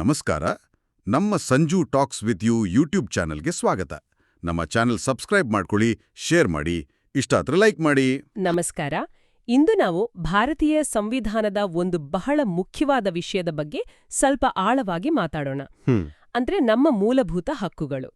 ನಮಸ್ಕಾರ. ನಮ್ಮ Sanju talks with you YouTube ಚಾನೆಲ್ಗೆ ಸ್ವಾಗತ. ನಮ್ಮ ಚಾನೆಲ್ ಸಬ್ಸ್ಕ್ರೈಬ್ ಮಾಡ್ಕೊಳ್ಳಿ ಶೇರ್ ಮಾಡಿ ಇಷ್ಟ ಆದ್ರೆ ಲೈಕ್ ಮಾಡಿ. ನಮಸ್ಕಾರ. ಇಂದು ನಾವು ಭಾರತೀಯ ಸಂವಿಧಾನದ ಒಂದು ಬಹಳ ಮುಖ್ಯವಾದ ವಿಷಯದ ಬಗ್ಗೆ ಸ್ವಲ್ಪ ಆಳವಾಗಿ ಮಾತಾಡೋಣ. ಅಂದ್ರೆ ನಮ್ಮ ಮೂಲಭೂತ ಹಕ್ಕುಗಳು.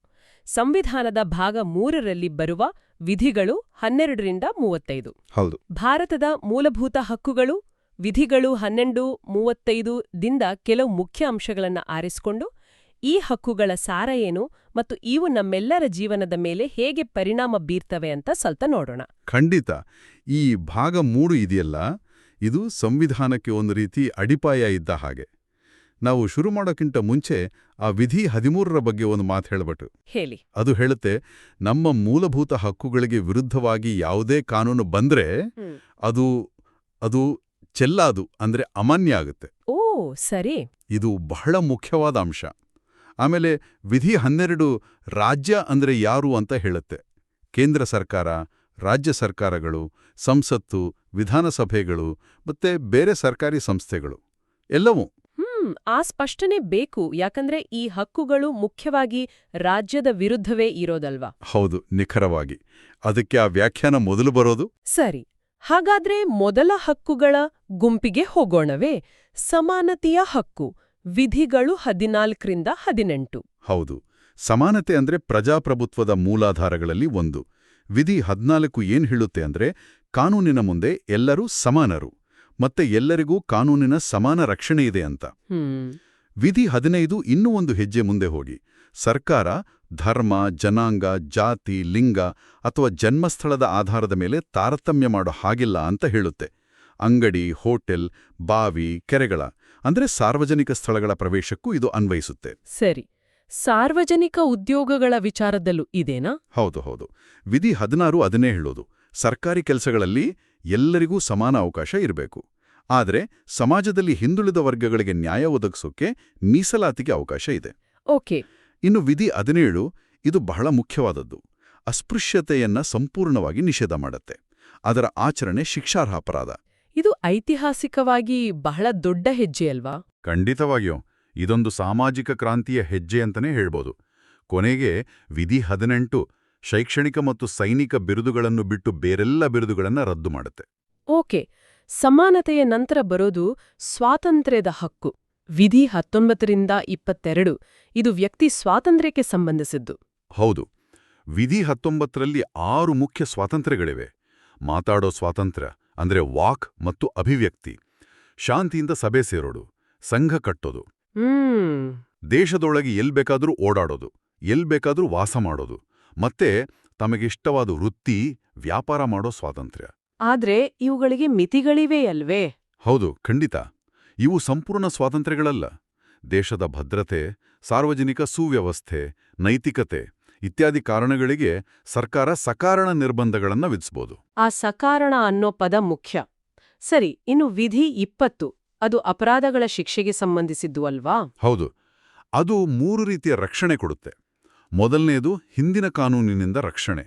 ಸಂವಿಧಾನದ ಭಾಗ ಮೂರರಲ್ಲಿ ಬರುವ ವಿಧಿಗಳು ಹನ್ನೆರಡರಿಂದ ಮೂವತ್ತೈದು. ಹೌದು. ಭಾರತದ ಮೂಲಭೂತ ಹಕ್ಕುಗಳು ವಿಧಿಗಳು ಹನ್ನೆರಡು ಮೂವತ್ತೈದು ದಿಂದ ಕೆಲವು ಮುಖ್ಯ ಅಂಶಗಳನ್ನು ಆರಿಸಿಕೊಂಡು ಈ ಹಕ್ಕುಗಳ ಸಾರ ಏನು ಮತ್ತು ಇವು ನಮ್ಮೆಲ್ಲರ ಜೀವನದ ಮೇಲೆ ಹೇಗೆ ಪರಿಣಾಮ ಬೀರ್ತವೆ ಅಂತ ಸ್ವಲ್ಪ ನೋಡೋಣ. ಖಂಡಿತ. ಈ ಭಾಗ ಮೂರು ಇದೆಯಲ್ಲ? ಇದು ಸಂವಿಧಾನಕ್ಕೆ ಒಂದು ರೀತಿ ಅಡಿಪಾಯ ಇದ್ದ ಹಾಗೆ. ನಾವು ಶುರು ಮಾಡೋಕ್ಕಿಂತ ಮುಂಚೆ ಆ ವಿಧಿ ಹದಿಮೂರರ ಬಗ್ಗೆ ಒಂದು ಮಾತು ಹೇಳಬಟ್ಟು. ಹೇಳಿ. ಅದು ಹೇಳುತ್ತೆ ನಮ್ಮ ಮೂಲಭೂತ ಹಕ್ಕುಗಳಿಗೆ ವಿರುದ್ಧವಾಗಿ ಯಾವುದೇ ಕಾನೂನು ಬಂದ್ರೆ ಅದು ಅದು ಚೆಲ್ಲಾದು ಅಂದ್ರೆ ಅಮಾನ್ಯ ಆಗುತ್ತೆ. ಓ ಸರಿ. ಇದು ಬಹಳ ಮುಖ್ಯವಾದ ಅಂಶ. ಆಮೇಲೆ ವಿಧಿ ಹನ್ನೆರಡು ರಾಜ್ಯ ಅಂದ್ರೆ ಯಾರು ಅಂತ ಹೇಳುತ್ತೆ. ಕೇಂದ್ರ ಸರ್ಕಾರ ರಾಜ್ಯ ಸರ್ಕಾರಗಳು ಸಂಸತ್ತು ವಿಧಾನಸಭೆಗಳು ಮತ್ತೆ ಬೇರೆ ಸರ್ಕಾರಿ ಸಂಸ್ಥೆಗಳು. ಎಲ್ಲವೂ. ಹ್ಮ್ ಆ ಸ್ಪಷ್ಟನೆ ಬೇಕು. ಯಾಕಂದ್ರೆ ಈ ಹಕ್ಕುಗಳು ಮುಖ್ಯವಾಗಿ ರಾಜ್ಯದ ವಿರುದ್ಧವೇ ಇರೋದಲ್ವಾ? ಹೌದು ನಿಖರವಾಗಿ. ಅದಕ್ಕೆ ಆ ವ್ಯಾಖ್ಯಾನ ಮೊದಲು ಬರೋದು? ಸರಿ. ಹಾಗಾದ್ರೆ ಮೊದಲ ಹಕ್ಕುಗಳ ಗುಂಪಿಗೆ ಹೋಗೋಣವೇ? ಸಮಾನತೆಯ ಹಕ್ಕು ವಿಧಿಗಳು ಹದಿನಾಲ್ಕರಿಂದ ಹದಿನೆಂಟು. ಹೌದು. ಸಮಾನತೆ ಅಂದ್ರೆ ಪ್ರಜಾಪ್ರಭುತ್ವದ ಮೂಲಾಧಾರಗಳಲ್ಲಿ ಒಂದು. ವಿಧಿ ಹದಿನಾಲ್ಕು ಏನ್ ಹೇಳುತ್ತೆ ಅಂದ್ರೆ ಕಾನೂನಿನ ಮುಂದೆ ಎಲ್ಲರೂ ಸಮಾನರು ಮತ್ತೆ ಎಲ್ಲರಿಗೂ ಕಾನೂನಿನ ಸಮಾನ ರಕ್ಷಣೆ ಇದೆ ಅಂತ. ವಿಧಿ ಹದಿನೈದು ಇನ್ನೂ ಒಂದು ಹೆಜ್ಜೆ ಮುಂದೆ ಹೋಗಿ. ಸರ್ಕಾರ ಧರ್ಮ ಜನಾಂಗ ಜಾತಿ ಲಿಂಗ ಅಥವಾ ಜನ್ಮಸ್ಥಳದ ಆಧಾರದ ಮೇಲೆ ತಾರತಮ್ಯ ಮಾಡೋ ಹಾಗಿಲ್ಲ ಅಂತ ಹೇಳುತ್ತೆ. ಅಂಗಡಿ ಹೋಟೆಲ್ ಬಾವಿ ಕೆರೆಗಳ ಅಂದ್ರೆ ಸಾರ್ವಜನಿಕ ಸ್ಥಳಗಳ ಪ್ರವೇಶಕ್ಕೂ ಇದು ಅನ್ವಯಿಸುತ್ತೆ. ಸರಿ. ಸಾರ್ವಜನಿಕ ಉದ್ಯೋಗಗಳ ವಿಚಾರದಲ್ಲೂ ಇದೇನಾ? ಹೌದು ಹೌದು. ವಿಧಿ ಹದಿನಾರು ಅದನ್ನೇ ಹೇಳೋದು. ಸರ್ಕಾರಿ ಕೆಲಸಗಳಲ್ಲಿ ಎಲ್ಲರಿಗೂ ಸಮಾನ ಅವಕಾಶ ಇರಬೇಕು. ಆದರೆ ಸಮಾಜದಲ್ಲಿ ಹಿಂದುಳಿದ ವರ್ಗಗಳಿಗೆ ನ್ಯಾಯ ಒದಗಿಸೋಕೆ ಮೀಸಲಾತಿಗೆ ಅವಕಾಶ ಇದೆ. ಓಕೆ. ಇನ್ನು ವಿಧಿ ಹದಿನೇಳು ಇದು ಬಹಳ ಮುಖ್ಯವಾದದ್ದು. ಅಸ್ಪೃಶ್ಯತೆಯನ್ನ ಸಂಪೂರ್ಣವಾಗಿ ನಿಷೇಧ ಮಾಡುತ್ತೆ. ಅದರ ಆಚರಣೆ ಶಿಕ್ಷಾರ್ಹ ಅಪರಾಧ ಇದು ಐತಿಹಾಸಿಕವಾಗಿ ಬಹಳ ದೊಡ್ಡ ಹೆಜ್ಜೆ ಅಲ್ವಾ? ಖಂಡಿತವಾಗಿಯೂ. ಇದೊಂದು ಸಾಮಾಜಿಕ ಕ್ರಾಂತಿಯ ಹೆಜ್ಜೆ ಅಂತಲೇ ಹೇಳ್ಬೋದು. ಕೊನೆಗೆ ವಿಧಿ ಹದಿನೆಂಟು ಶೈಕ್ಷಣಿಕ ಮತ್ತು ಸೈನಿಕ ಬಿರುದುಗಳನ್ನು ಬಿಟ್ಟು ಬೇರೆಲ್ಲ ಬಿರುದುಗಳನ್ನು ರದ್ದು ಮಾಡುತ್ತೆ. ಓಕೆ. ಸಮಾನತೆಯ ನಂತರ ಬರೋದು ಸ್ವಾತಂತ್ರ್ಯದ ಹಕ್ಕು. ವಿಧಿ ಹತ್ತೊಂಬತ್ತರಿಂದ ಇಪ್ಪತ್ತೆರಡು ಇದು ವ್ಯಕ್ತಿ ಸ್ವಾತಂತ್ರ್ಯಕ್ಕೆ ಸಂಬಂಧಿಸಿದ್ದು. ಹೌದು. ವಿಧಿ ಹತ್ತೊಂಬತ್ತರಲ್ಲಿ ಆರು ಮುಖ್ಯ ಸ್ವಾತಂತ್ರ್ಯಗಳಿವೆ. ಮಾತಾಡೋ ಸ್ವಾತಂತ್ರ್ಯ ಅಂದ್ರೆ ವಾಕ್ ಮತ್ತು ಅಭಿವ್ಯಕ್ತಿ. ಶಾಂತಿಯಿಂದ ಸಭೆ ಸೇರೋಡು ಸಂಘ ಕಟ್ಟೋದು. ಹ್ಮ್. ದೇಶದೊಳಗೆ ಎಲ್ ಬೇಕಾದರೂ ಓಡಾಡೋದು ಎಲ್ ಬೇಕಾದರೂ ವಾಸ ಮಾಡೋದು ಮತ್ತೆ ತಮಗಿಷ್ಟವಾದ ವೃತ್ತಿ ವ್ಯಾಪಾರ ಮಾಡೋ ಸ್ವಾತಂತ್ರ್ಯ. ಆದ್ರೆ ಇವುಗಳಿಗೆ ಮಿತಿಗಳಿವೆ ಅಲ್ವೇ? ಹೌದು ಖಂಡಿತ. ಇವು ಸಂಪೂರ್ಣ ಸ್ವಾತಂತ್ರ್ಯಗಳಲ್ಲ. ದೇಶದ ಭದ್ರತೆ ಸಾರ್ವಜನಿಕ ಸುವ್ಯವಸ್ಥೆ ನೈತಿಕತೆ ಇತ್ಯಾದಿ ಕಾರಣಗಳಿಗೆ ಸರ್ಕಾರ ಸಕಾರಣ ನಿರ್ಬಂಧಗಳನ್ನು ವಿಧಿಸಬಹುದು ಆ ಸಕಾರಣ ಅನ್ನೋ ಪದ ಮುಖ್ಯ. ಸರಿ ಇನ್ನು ವಿಧಿ ಇಪ್ಪತ್ತು ಅದು ಅಪರಾಧಗಳ ಶಿಕ್ಷೆಗೆ ಸಂಬಂಧಿಸಿದ್ದು ಅಲ್ವಾ? ಹೌದು. ಅದು ಮೂರು ರೀತಿಯ ರಕ್ಷಣೆ ಕೊಡುತ್ತೆ. ಮೊದಲನೆಯದು ಹಿಂದಿನ ಕಾನೂನಿನಿಂದ ರಕ್ಷಣೆ.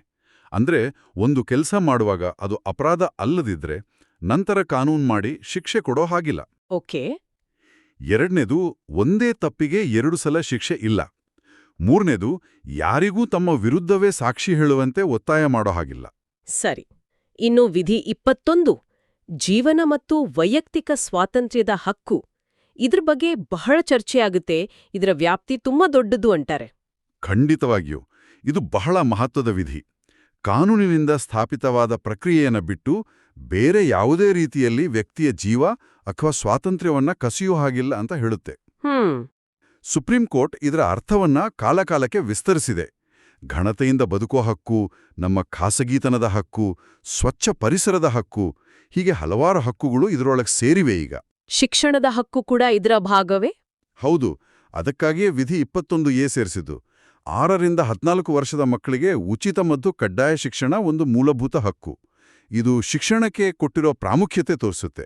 ಅಂದ್ರೆ ಒಂದು ಕೆಲಸ ಮಾಡುವಾಗ ಅದು ಅಪರಾಧ ಅಲ್ಲದಿದ್ರೆ ನಂತರ ಕಾನೂನು ಮಾಡಿ ಶಿಕ್ಷೆ ಕೊಡೋ ಹಾಗಿಲ್ಲ. ಓಕೆ. ಎರಡನೇದು ಒಂದೇ ತಪ್ಪಿಗೆ ಎರಡು ಸಲ ಶಿಕ್ಷೆ ಇಲ್ಲ. ಮೂರನೇದು ಯಾರಿಗೂ ತಮ್ಮ ವಿರುದ್ಧವೇ ಸಾಕ್ಷಿ ಹೇಳುವಂತೆ ಒತ್ತಾಯ ಮಾಡೋ ಹಾಗಿಲ್ಲ. ಸರಿ. ಇನ್ನು ವಿಧಿ ಇಪ್ಪತ್ತೊಂದು ಜೀವನ ಮತ್ತು ವೈಯಕ್ತಿಕ ಸ್ವಾತಂತ್ರ್ಯದ ಹಕ್ಕು. ಇದ್ರ ಬಗ್ಗೆ ಬಹಳ ಚರ್ಚೆಯಾಗುತ್ತೆ ಇದರ ವ್ಯಾಪ್ತಿ ತುಂಬಾ ದೊಡ್ಡದು ಅಂತಾರೆ. ಖಂಡಿತವಾಗಿಯೂ ಇದು ಬಹಳ ಮಹತ್ವದ ವಿಧಿ. ಕಾನೂನಿನಿಂದ ಸ್ಥಾಪಿತವಾದ ಪ್ರಕ್ರಿಯೆಯನ್ನು ಬಿಟ್ಟು ಬೇರೆ ಯಾವುದೇ ರೀತಿಯಲ್ಲಿ ವ್ಯಕ್ತಿಯ ಜೀವ ಅಥವಾ ಸ್ವಾತಂತ್ರ್ಯವನ್ನ ಕಸಿಯೋ ಹಾಗಿಲ್ಲ ಅಂತ ಹೇಳುತ್ತೆ. ಹ್ಮ್. ಸುಪ್ರೀಂ ಕೋರ್ಟ್ ಇದರ ಅರ್ಥವನ್ನ ಕಾಲಕಾಲಕ್ಕೆ ವಿಸ್ತರಿಸಿದೆ. ಘನತೆಯಿಂದ ಬದುಕೋ ಹಕ್ಕು ನಮ್ಮ ಖಾಸಗೀತನದ ಹಕ್ಕು ಸ್ವಚ್ಛ ಪರಿಸರದ ಹಕ್ಕು ಹೀಗೆ ಹಲವಾರು ಹಕ್ಕುಗಳು ಇದರೊಳಗೆ ಸೇರಿವೆ ಈಗ. ಶಿಕ್ಷಣದ ಹಕ್ಕು ಕೂಡ ಇದರ ಭಾಗವೇ? ಹೌದು ಅದಕ್ಕಾಗಿಯೇ ವಿಧಿ ಇಪ್ಪತ್ತೊಂದು ಎ ಸೇರಿಸಿದ್ದು. ಆರರಿಂದ ಹದಿನಾಲ್ಕು ವರ್ಷದ ಮಕ್ಕಳಿಗೆ ಉಚಿತ ಮತ್ತು ಕಡ್ಡಾಯ ಶಿಕ್ಷಣ ಒಂದು ಮೂಲಭೂತ ಹಕ್ಕು. ಇದು ಶಿಕ್ಷಣಕ್ಕೆ ಕೊಟ್ಟಿರೋ ಪ್ರಾಮುಖ್ಯತೆ ತೋರಿಸುತ್ತೆ.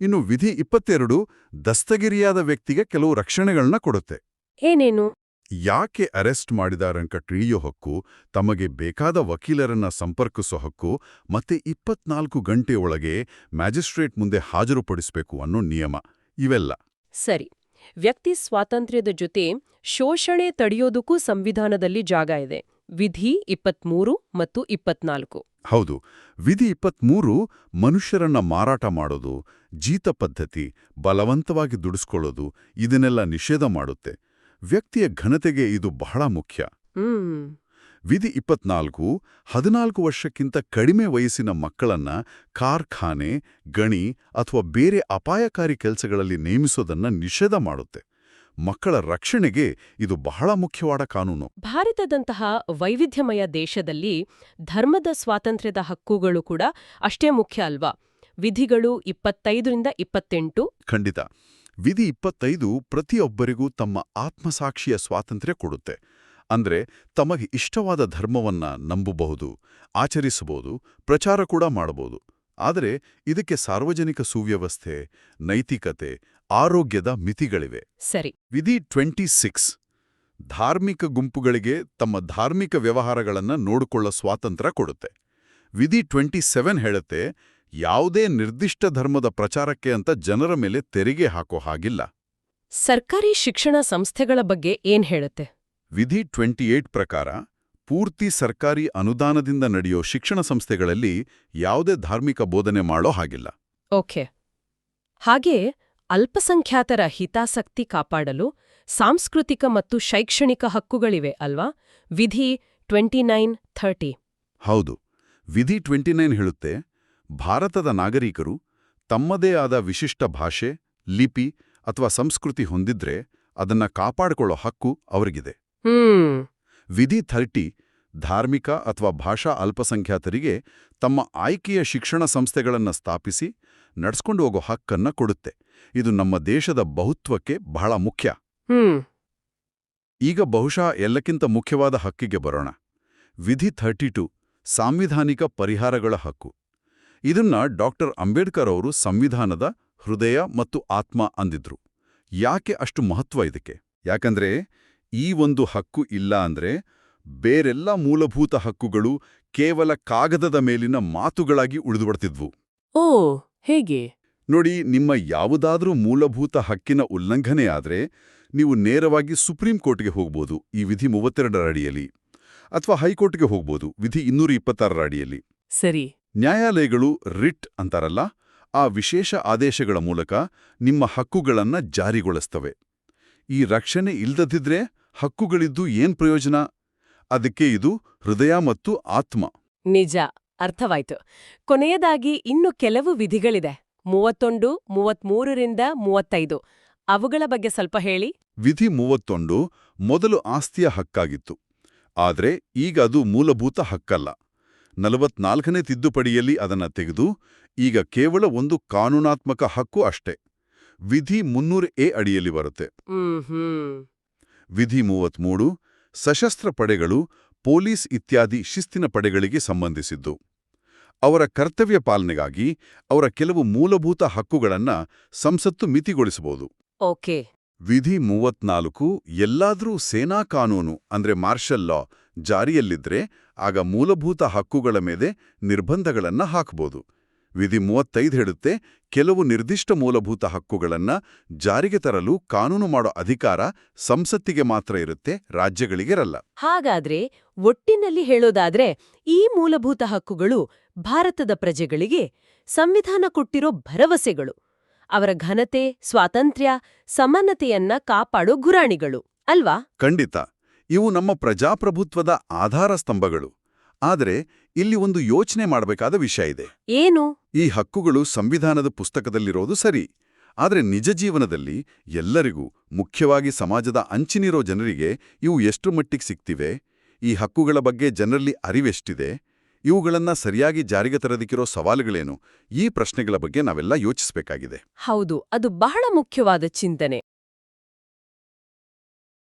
ಇನ್ನು ವಿಧಿ ಇಪ್ಪತ್ತೆರಡು ದಸ್ತಗಿರಿಯಾದ ವ್ಯಕ್ತಿಗೆ ಕೆಲವು ರಕ್ಷಣೆಗಳನ್ನ ಕೊಡುತ್ತೆ. ಏನೇನು? ಯಾಕೆ ಅರೆಸ್ಟ್ ಮಾಡಿದಾರಂಕ ತಿಳಿಯೋ ಹಕ್ಕು ತಮಗೆ ಬೇಕಾದ ವಕೀಲರನ್ನ ಸಂಪರ್ಕಿಸೋ ಹಕ್ಕು ಮತ್ತೆ ಇಪ್ಪತ್ನಾಲ್ಕು ಗಂಟೆಯೊಳಗೆ ಮ್ಯಾಜಿಸ್ಟ್ರೇಟ್ ಮುಂದೆ ಹಾಜರುಪಡಿಸಬೇಕು ಅನ್ನೋ ನಿಯಮ? ಇವೆಲ್ಲ. ಸರಿ. ವ್ಯಕ್ತಿ ಸ್ವಾತಂತ್ರ್ಯದ ಜೊತೆ ಶೋಷಣೆ ತಡೆಯೋದಕ್ಕೂ ಸಂವಿಧಾನದಲ್ಲಿ ಜಾಗ ಇದೆ. ವಿಧಿ ಇಪ್ಪತ್ಮೂರು ಮತ್ತು ಇಪ್ಪತ್ನಾಲ್ಕು. ಹೌದು ವಿಧಿ ಇಪ್ಪತ್ಮೂರು ಮನುಷ್ಯರನ್ನ ಮಾರಾಟ ಮಾಡೋದು ಜೀತ ಪದ್ಧತಿ ಬಲವಂತವಾಗಿ ದುಡಿಸ್ಕೊಳ್ಳೋದು ಇದನ್ನೆಲ್ಲ ನಿಷೇಧ ಮಾಡುತ್ತೆ. ವ್ಯಕ್ತಿಯ ಘನತೆಗೆ ಇದು ಬಹಳ ಮುಖ್ಯ. ವಿಧಿ ಇಪ್ಪತ್ನಾಲ್ಕು ಹದಿನಾಲ್ಕು ವರ್ಷಕ್ಕಿಂತ ಕಡಿಮೆ ವಯಸ್ಸಿನ ಮಕ್ಕಳನ್ನ ಕಾರ್ಖಾನೆ ಗಣಿ ಅಥವಾ ಬೇರೆ ಅಪಾಯಕಾರಿ ಕೆಲಸಗಳಲ್ಲಿ ನೇಮಿಸೋದನ್ನ ನಿಷೇಧ ಮಾಡುತ್ತೆ. ಮಕ್ಕಳ ರಕ್ಷಣೆಗೆ ಇದು ಬಹಳ ಮುಖ್ಯವಾದ ಕಾನೂನು. ಭಾರತದಂತಹ ವೈವಿಧ್ಯಮಯ ದೇಶದಲ್ಲಿ ಧರ್ಮದ ಸ್ವಾತಂತ್ರ್ಯದ ಹಕ್ಕುಗಳು ಕೂಡ ಅಷ್ಟೇ ಮುಖ್ಯ ಅಲ್ವಾ? ವಿಧಿಗಳು ಇಪ್ಪತ್ತೈದರಿಂದ ಇಪ್ಪತ್ತೆಂಟು. ಖಂಡಿತ. ವಿಧಿ ಇಪ್ಪತ್ತೈದು ಪ್ರತಿಯೊಬ್ಬರಿಗೂ ತಮ್ಮ ಆತ್ಮಸಾಕ್ಷಿಯ ಸ್ವಾತಂತ್ರ್ಯ ಕೊಡುತ್ತೆ. ಅಂದ್ರೆ ತಮಗೆ ಇಷ್ಟವಾದ ಧರ್ಮವನ್ನ ನಂಬಬಹುದು ಆಚರಿಸಬಹುದು ಪ್ರಚಾರ ಕೂಡ ಮಾಡಬಹುದು. ಆದರೆ ಇದಕ್ಕೆ ಸಾರ್ವಜನಿಕ ಸುವ್ಯವಸ್ಥೆ ನೈತಿಕತೆ ಆರೋಗ್ಯದ ಮಿತಿಗಳಿವೆ. ಸರಿ. ವಿಧಿ ಟ್ವೆಂಟಿ ಸಿಕ್ಸ್ ಧಾರ್ಮಿಕ ಗುಂಪುಗಳಿಗೆ ತಮ್ಮ ಧಾರ್ಮಿಕ ವ್ಯವಹಾರಗಳನ್ನು ನೋಡಿಕೊಳ್ಳ ಸ್ವಾತಂತ್ರ್ಯ ಕೊಡುತ್ತೆ. ವಿಧಿ ಟ್ವೆಂಟಿ ಸೆವೆನ್ ಹೇಳುತ್ತೆ ಯಾವುದೇ ನಿರ್ದಿಷ್ಟ ಧರ್ಮದ ಪ್ರಚಾರಕ್ಕೆ ಅಂತ ಜನರ ಮೇಲೆ ತೆರಿಗೆ ಹಾಕೋ ಹಾಗಿಲ್ಲ. ಸರ್ಕಾರಿ ಶಿಕ್ಷಣ ಸಂಸ್ಥೆಗಳ ಬಗ್ಗೆ ಏನ್ ಹೇಳುತ್ತೆ? ವಿಧಿ ಟ್ವೆಂಟಿ ಏಟ್ ಪ್ರಕಾರ ಪೂರ್ತಿ ಸರ್ಕಾರಿ ಅನುದಾನದಿಂದ ನಡೆಯೋ ಶಿಕ್ಷಣ ಸಂಸ್ಥೆಗಳಲ್ಲಿ ಯಾವುದೇ ಧಾರ್ಮಿಕ ಬೋಧನೆ ಮಾಡೋ ಹಾಗಿಲ್ಲ. ಓಕೆ. ಹಾಗೆ ಅಲ್ಪಸಂಖ್ಯಾತರ ಹಿತಾಸಕ್ತಿ ಕಾಪಾಡಲು ಸಾಂಸ್ಕೃತಿಕ ಮತ್ತು ಶೈಕ್ಷಣಿಕ ಹಕ್ಕುಗಳಿವೆ ಅಲ್ವಾ? ವಿಧಿ ಟ್ವೆಂಟಿ ನೈನ್ ಥರ್ಟಿ. ಹೌದು. ವಿಧಿ ಟ್ವೆಂಟಿ ನೈನ್ ಹೇಳುತ್ತೆ ಭಾರತದ ನಾಗರಿಕರು ತಮ್ಮದೇ ಆದ ವಿಶಿಷ್ಟ ಭಾಷೆ ಲಿಪಿ ಅಥವಾ ಸಂಸ್ಕೃತಿ ಹೊಂದಿದ್ರೆ ಅದನ್ನ ಕಾಪಾಡಿಕೊಳ್ಳೋ ಹಕ್ಕು ಅವರಿಗಿದೆ. ಹ್ಮ್. ವಿಧಿ ಥರ್ಟಿ ಧಾರ್ಮಿಕ ಅಥವಾ ಭಾಷಾ ಅಲ್ಪಸಂಖ್ಯಾತರಿಗೆ ತಮ್ಮ ಆಯ್ಕೆಯ ಶಿಕ್ಷಣ ಸಂಸ್ಥೆಗಳನ್ನು ಸ್ಥಾಪಿಸಿ ನಡೆಸ್ಕೊಂಡು ಹೋಗೋ ಹಕ್ಕನ್ನು ಕೊಡುತ್ತೆ. ಇದು ನಮ್ಮ ದೇಶದ ಬಹುತ್ವಕ್ಕೆ ಬಹಳ ಮುಖ್ಯ. ಈಗ ಬಹುಶಃ ಎಲ್ಲಕ್ಕಿಂತ ಮುಖ್ಯವಾದ ಹಕ್ಕಿಗೆ ಬರೋಣ. ವಿಧಿ ಥರ್ಟಿ ಟು ಸಾಂವಿಧಾನಿಕ ಪರಿಹಾರಗಳ ಹಕ್ಕು. ಇದನ್ನ ಡಾಕ್ಟರ್ ಅಂಬೇಡ್ಕರ್ ಅವರು ಸಂವಿಧಾನದ ಹೃದಯ ಮತ್ತು ಆತ್ಮ ಅಂದಿದ್ರು. ಯಾಕೆ ಅಷ್ಟು ಮಹತ್ವ ಇದಕ್ಕೆ? ಯಾಕಂದ್ರೆ ಈ ಒಂದು ಹಕ್ಕು ಇಲ್ಲ ಅಂದ್ರೆ ಬೇರೆಲ್ಲ ಮೂಲಭೂತ ಹಕ್ಕುಗಳು ಕೇವಲ ಕಾಗದದ ಮೇಲಿನ ಮಾತುಗಳಾಗಿ ಉಳಿದುಬಿಡ್ತಿದ್ವು. ಓ ಹೇಗೆ? ನೋಡಿ ನಿಮ್ಮ ಯಾವುದಾದ್ರೂ ಮೂಲಭೂತ ಹಕ್ಕಿನ ಉಲ್ಲಂಘನೆ ಆದ್ರೆ ನೀವು ನೇರವಾಗಿ ಸುಪ್ರೀಂ ಕೋರ್ಟ್ಗೆ ಹೋಗ್ಬೋದು ಈ ವಿಧಿ ಮೂವತ್ತೆರಡರ ಅಡಿಯಲ್ಲಿ. ಅಥವಾ ಹೈಕೋರ್ಟ್ಗೆ ಹೋಗ್ಬೋದು ವಿಧಿ ಇನ್ನೂರ ಇಪ್ಪತ್ತಾರರ ಅಡಿಯಲ್ಲಿ. ಸರಿ. ನ್ಯಾಯಾಲಯಗಳು ರಿಟ್ ಅಂತಾರಲ್ಲ ಆ ವಿಶೇಷ ಆದೇಶಗಳ ಮೂಲಕ ನಿಮ್ಮ ಹಕ್ಕುಗಳನ್ನ ಜಾರಿಗೊಳಿಸ್ತವೆ. ಈ ರಕ್ಷಣೆ ಇಲ್ದದಿದ್ರೆ ಹಕ್ಕುಗಳಿದ್ದು ಏನ್ ಪ್ರಯೋಜನ? ಅದಕ್ಕೆ ಇದು ಹೃದಯ ಮತ್ತು ಆತ್ಮ. ನಿಜ ಅರ್ಥವಾಯ್ತು. ಕೊನೆಯದಾಗಿ ಇನ್ನು ಕೆಲವು ವಿಧಿಗಳಿದೆ. ಮೂವತ್ತೊಂದು ಮೂವತ್ಮೂರರಿಂದ ಮೂವತ್ತೈದು. ಅವುಗಳ ಬಗ್ಗೆ ಸ್ವಲ್ಪ ಹೇಳಿ. ವಿಧಿ ಮೂವತ್ತೊಂದು ಮೊದಲು ಆಸ್ತಿಯ ಹಕ್ಕಾಗಿತ್ತು. ಆದರೆ ಈಗ ಅದು ಮೂಲಭೂತ ಹಕ್ಕಲ್ಲ. ನಲವತ್ನಾಲ್ಕನೇ ತಿದ್ದುಪಡಿಯಲ್ಲಿ ಅದನ್ನ ತೆಗೆದು ಈಗ ಕೇವಲ ಒಂದು ಕಾನೂನಾತ್ಮಕ ಹಕ್ಕು ಅಷ್ಟೇ. ವಿಧಿ ಮುನ್ನೂರು ಎ ಅಡಿಯಲ್ಲಿ ಬರುತ್ತೆ. ವಿಧಿ ಮೂವತ್ಮೂರು ಸಶಸ್ತ್ರ ಪಡೆಗಳು ಪೊಲೀಸ್ ಇತ್ಯಾದಿ ಶಿಸ್ತಿನ ಪಡೆಗಳಿಗೆ ಸಂಬಂಧಿಸಿದ್ದು. ಅವರ ಕರ್ತವ್ಯ ಪಾಲನೆಗಾಗಿ ಅವರ ಕೆಲವು ಮೂಲಭೂತ ಹಕ್ಕುಗಳನ್ನ ಸಂಸತ್ತು ಮಿತಿಗೊಳಿಸಬಹುದು. ಓಕೆ. ವಿಧಿ ಮೂವತ್ನಾಲ್ಕು ಎಲ್ಲಾದರೂ ಸೇನಾ ಕಾನೂನು ಅಂದ್ರೆ ಮಾರ್ಷಲ್ ಲಾ ಜಾರಿಯಲ್ಲಿದ್ರೆ ಆಗ ಮೂಲಭೂತ ಹಕ್ಕುಗಳ ಮೇಲೆ ನಿರ್ಬಂಧಗಳನ್ನು ಹಾಕಬಹುದು ವಿಧಿ ಮೂವತ್ತೈದು ಹೇಳುತ್ತೆ ಕೆಲವು ನಿರ್ದಿಷ್ಟ ಮೂಲಭೂತ ಹಕ್ಕುಗಳನ್ನ ಜಾರಿಗೆ ತರಲು ಕಾನೂನು ಮಾಡೋ ಅಧಿಕಾರ ಸಂಸತ್ತಿಗೆ ಮಾತ್ರ ಇರುತ್ತೆ ರಾಜ್ಯಗಳಿಗಿರಲ್ಲ ಹಾಗಾದ್ರೆ ಒಟ್ಟಿನಲ್ಲಿ ಹೇಳೋದಾದ್ರೆ ಈ ಮೂಲಭೂತ ಹಕ್ಕುಗಳು ಭಾರತದ ಪ್ರಜೆಗಳಿಗೆ ಸಂವಿಧಾನ ಕೊಟ್ಟಿರೋ ಭರವಸೆಗಳು. ಅವರ ಘನತೆ ಸ್ವಾತಂತ್ರ್ಯ ಸಮಾನತೆಯನ್ನ ಕಾಪಾಡೋ ಗುರಾಣಿಗಳು ಅಲ್ವಾ? ಖಂಡಿತ. ಇವು ನಮ್ಮ ಪ್ರಜಾಪ್ರಭುತ್ವದ ಆಧಾರ ಸ್ತಂಭಗಳು. ಆದರೆ ಇಲ್ಲಿ ಒಂದು ಯೋಚನೆ ಮಾಡಬೇಕಾದ ವಿಷಯ ಇದೆ. ಏನು? ಈ ಹಕ್ಕುಗಳು ಸಂವಿಧಾನದ ಪುಸ್ತಕದಲ್ಲಿರೋದು ಸರಿ ಆದರೆ ನಿಜ ಜೀವನದಲ್ಲಿ ಎಲ್ಲರಿಗೂ ಮುಖ್ಯವಾಗಿ ಸಮಾಜದ ಅಂಚಿನಿರೋ ಜನರಿಗೆ ಇವು ಎಷ್ಟು ಮಟ್ಟಿಗೆ ಸಿಗ್ತಿವೆ? ಈ ಹಕ್ಕುಗಳ ಬಗ್ಗೆ ಜನರಲ್ಲಿ ಅರಿವೆಷ್ಟಿದೆ? ಇವುಗಳನ್ನ ಸರಿಯಾಗಿ ಜಾರಿಗೆ ತರದಿಕ್ಕಿರೋ ಸವಾಲುಗಳೇನು? ಈ ಪ್ರಶ್ನೆಗಳ ಬಗ್ಗೆ ನಾವೆಲ್ಲ ಯೋಚಿಸಬೇಕಾಗಿದೆ. ಹೌದು ಅದು ಬಹಳ ಮುಖ್ಯವಾದ ಚಿಂತನೆ.